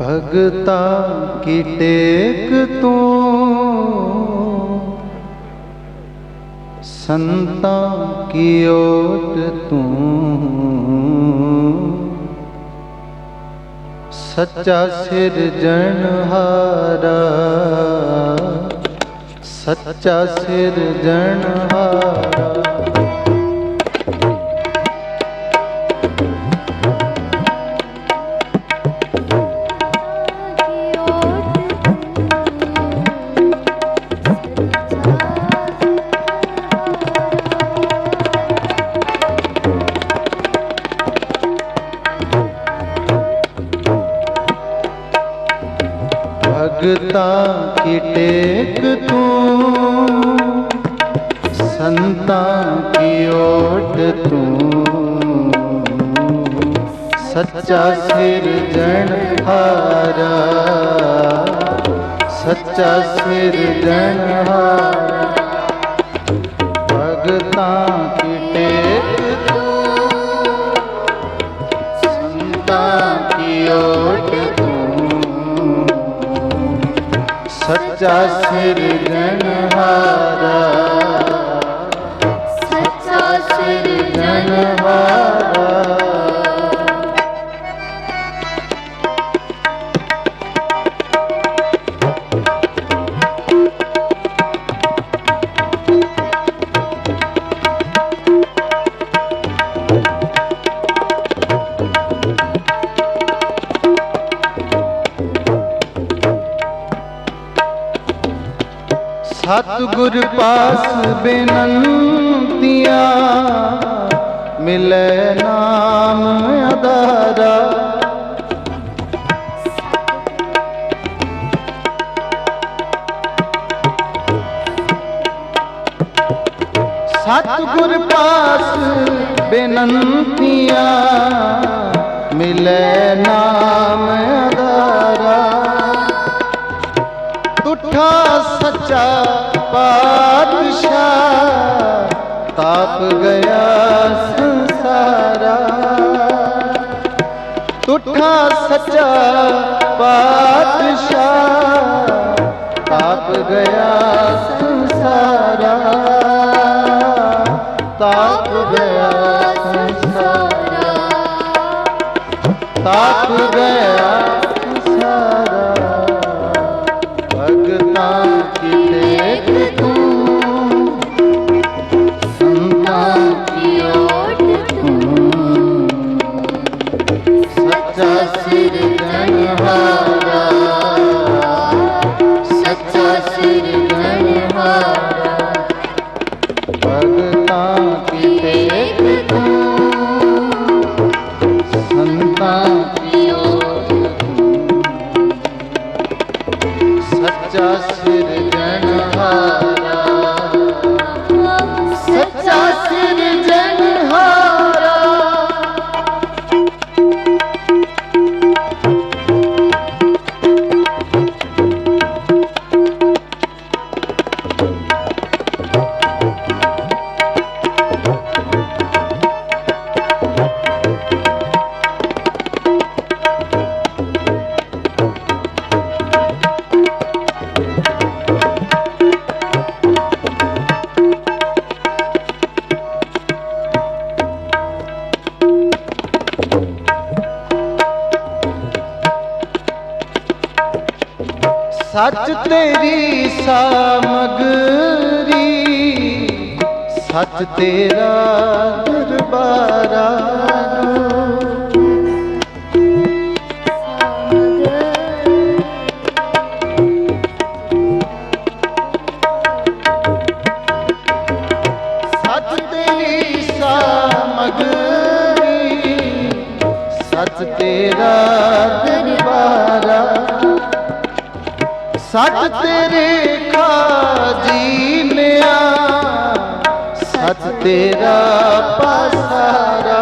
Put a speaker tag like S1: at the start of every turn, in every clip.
S1: ਭਗਤਾ ਕੀ ਟੇਕ ਤੂੰ? ਸੰਤਾਂ ਕੀ ਓਟ ਤੂੰ? ਸੱਚਾ ਸਿਰਜਣਹਾਰਾ ਸੱਚਾ ਸਿਰਜਣਹਾਰਾ ਓਟ ਤੂੰ ਸੱਚਾ ਸਿਰਜਣਹਾਰਾ ਸੱਚਾ ਸਿਰਜਣਹਾਰਾ ਭਗਤਾਂ ਕੀ ਟੇਕ ਤੂੰ? ਸੰਤਾਂ ਕੀ ਓਟ ਤੂੰ? ਸੱਚਾ ਸਿਰਜਣਹਾਰਾ ਹਾਰਾ। ਮਿਲੇ ਨਾਮ ਅਦਾਰਾ। ਸਤਿਗੁਰ ਪਾਸ ਬੇਨੰਤੀਆਂ ਮਿਲੇ ਨਾਮ ਅਦਾਰਾ। ਤੁਠਾ ਸੱਚਾ ਪਾਤਸ਼ਾਹ ਤਾਪ ਗਿਆ ਤੁਠਾ ਸੱਚਾ ਪਾਤਸ਼ਾਹ। ਤਾਪ ਗਿਆ ਸੰਸਾਰਾ। ਤਾਪ ਗਿਆ ਸੰਸਾਰਾ। ਤਾਪ ਗਿਆ ਸਿਰਜਣਹਾਰਾ ਸੱਚਾ ਤੇਰੀ ਸਾਮਗਰੀ ਸਤ ਤੇਰਾ ਦਰਬਾਰਾ। ਤੇਰਾ ਪਾਸਾਰਾ।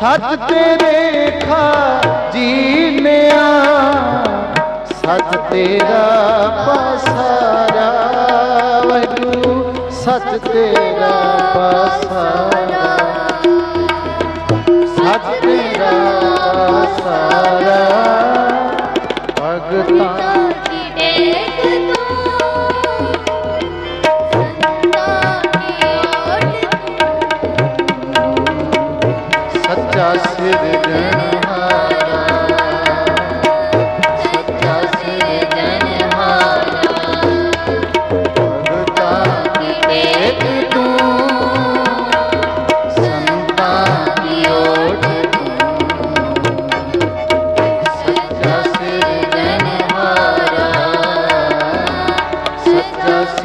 S1: ਸੱਚ ਤੇਰੇ ਖਾਜੀ ਲਿਆ ਸੱਚ ਤੇਰਾ ਭਗਤਾਂ
S2: ਕੀ ਡੇਗ
S1: ਸੱਚਾ ਸਿਰਜਣ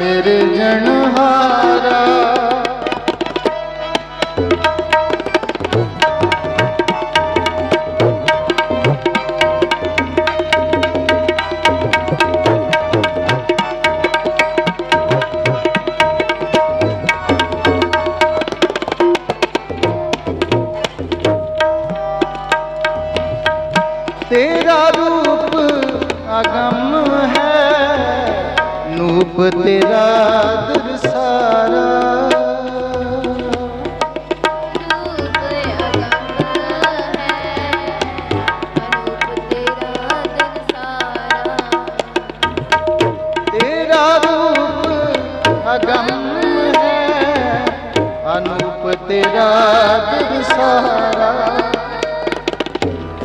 S1: ਸੱਚਾ ਸਿਰਜਣਹਾਰਾ ਤੇਰਾ ਰੂਪ ਅਗੰਮ ਰੂਪ ਤੇਰਾ ਦਰਸਾਰਾ ਅਗਮ ਹੈ ਅਨੂਪ ਤੇਰਾ ਦਿਵਸਾਰਾ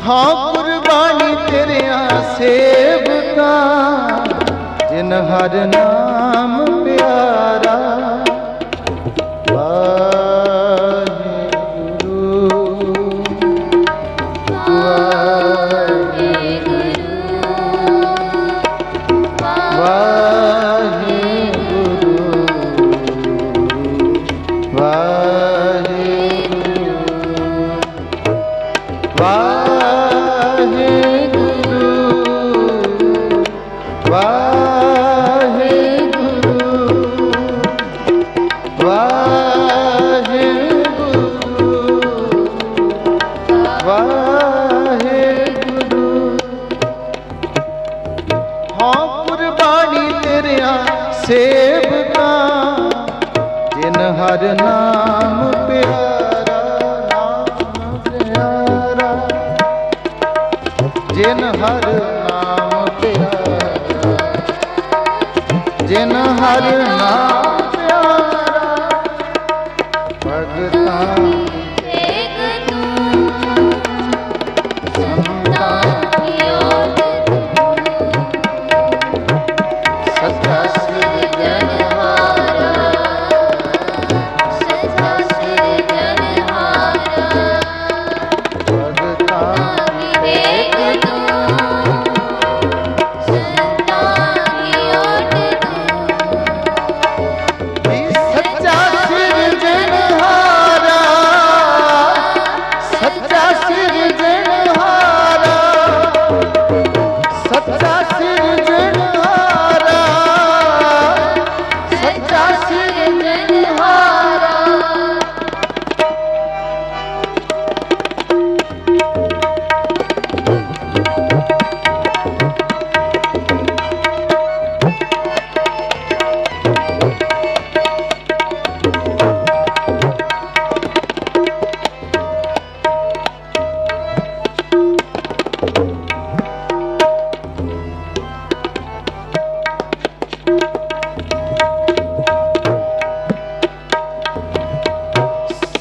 S1: ਹਾਂ ਗੁਰਬਾਣੀ ਤੇਰੇ ਆਸੇ ਹਰ ਨਾਮ ਪਿਆਰਾ। ਵਾਹਿਗੁਰੂ। ਵਾਹਿਗੁਰੂ। ਵਾਹਿਗੁਰੂ। ਵਾਹਿਗੁਰੂ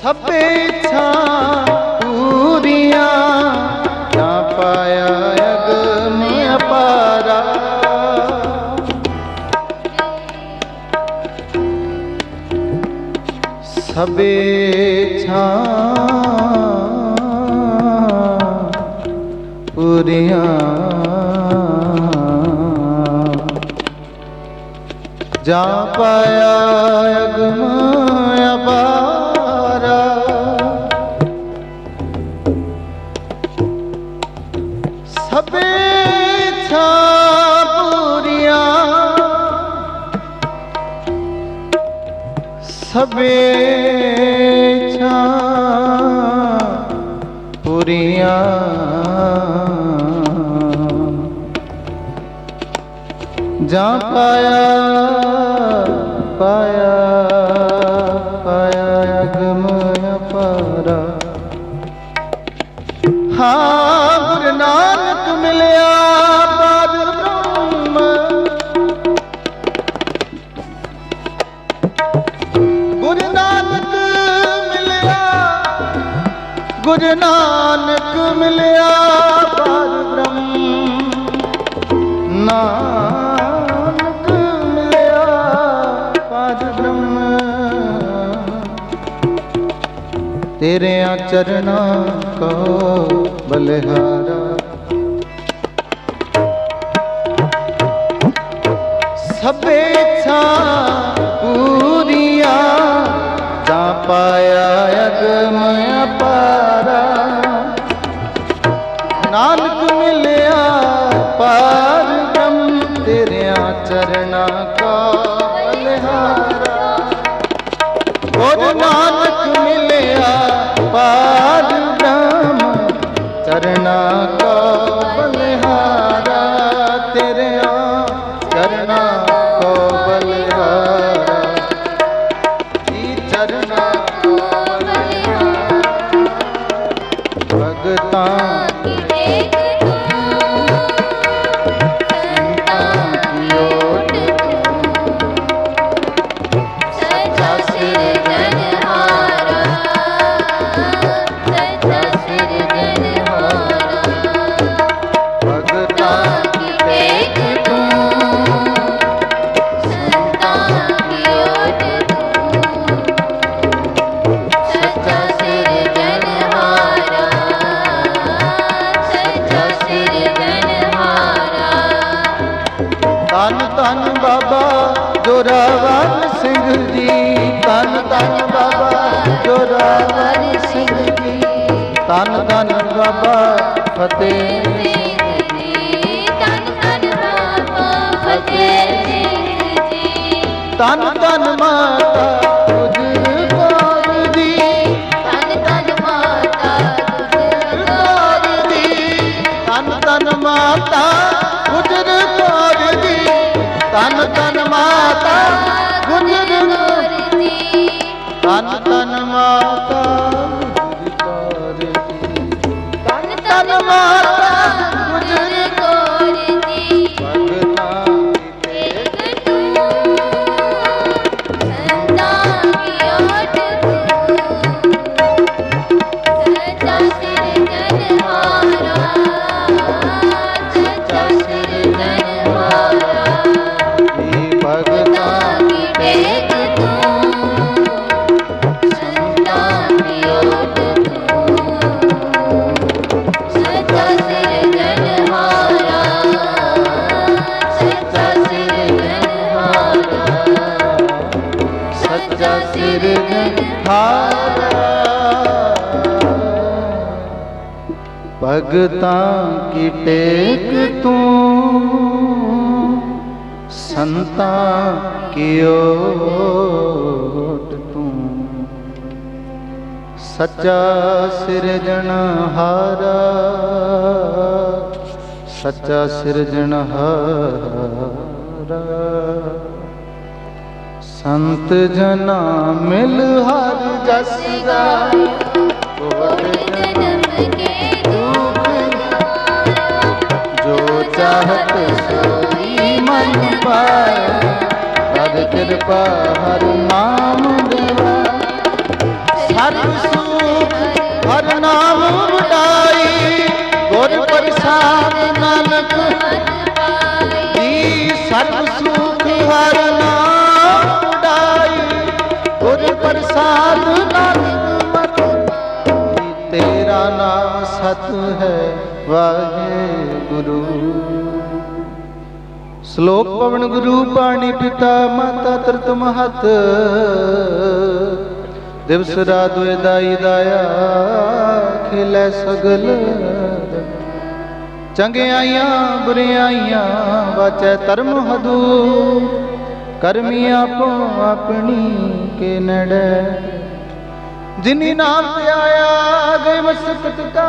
S1: ਸਭੇ ਇੱਛਾ ਪੂਰੀਆਂ ਤਾਂ ਪਾਇਆ ਅਗਮ ਅਪਾਰਾ। ਸਭੇ ਇੱਛਾ ਪੂਰੀਆਂ। ਜਾ ਪਾਇਆ ਅਗਮ ਅਪਾਰਾ। ਸਭੇ ਛਾ ਪੂਰੀਆਂ। ਜਾਂ ਪਾਇਆ ਪਾਇਆ ਪਾਇਆ ਅਗਮ ਅਪਾਰਾ। ਹਾਂ ਨਾਨਕ ਮਿਲਿਆ ਪਾਦ ਬ੍ਰਹਮ। ਨਾਨਕ ਮਿਲਿਆ ਪਾਦ ਬ੍ਰਹਮ। ਤੇਰੇ ਚਰਨਾਂ ਕੋ ਬਲਿਹਾਰਾ। ਸਭੇ ਇੱਛਾ ਪਾਇਆ ਅਗਮ ਅਪਾਰਾ ਧੰਨ ਬਾਬਾ ਜੋਰਾਵਰ ਸਿੰਘ ਜੀ। ਧੰਨ ਧੰਨ ਬਾਬਾ ਫਤਿਹ ਧੰਨ ਧੰਨ ਮਾਤਾ ਧੰਨ ਧੰਨ ਭਗਤਾਂ ਕੀ ਟੇਕ ਤੂੰ? ਸੰਤਾਂ ਕੀ ਓਟ ਤੂੰ? ਸੱਚਾ ਸਿਰਜਣਹਾਰਾ ਸੱਚਾ ਸਿਰਜਣਹਾਰਾ ਸੰਤ ਜਨਾ ਮਿਲ ਹਰ ਜਸ ਗਾਏ ਚਾਹਤ ਸੋਈ ਮਨ ਪਾਏ। ਹਰ ਕਿਰਪਾ, ਹਰ ਨਾਮ ਦੇਵਾ ਸਰਬ ਸੁਖ, ਹਰ ਨਾਮ ਵਡਾਈ ਗੁਰ ਪ੍ਰਸਾਦ ਨਾਨਕ ਜੀ ਸਰਬ ਸੁਖ, ਹਰ ਨਾਮ ਵਡਾਈ ਗੁਰ ਪ੍ਰਸਾਦ ਨਾਨਕ ਮਤ ਤੇਰਾ ਨਾਮ ਸਤ ਹੈ, ਵਾਹਿਗੁਰੂ। ਸ਼ਲੋਕ ਪਵਨ ਗੁਰੂ ਪਾਣੀ ਪਿਤਾ ਮਾਤਾ ਤਰਤ ਮਹਤ। ਦਿਵਸ ਰਾਤ ਦੁਇ ਦਾਈ ਦਾਇਆ, ਖਿਲੇ ਸਗਲ। ਚੰਗਿਆਈਆਂ ਬੁਰਿਆਈਆਂ ਵਾਚੈ ਧਰਮ ਹਦੂ। ਕਰਮੀ ਆਪੋ ਆਪਣੀ ਕੇ ਨੜੈ। ਜਿਨੀ ਨਾਮ ਧਿਆਇਆ ਗਏ ਮਸਕਤ ਕਾ।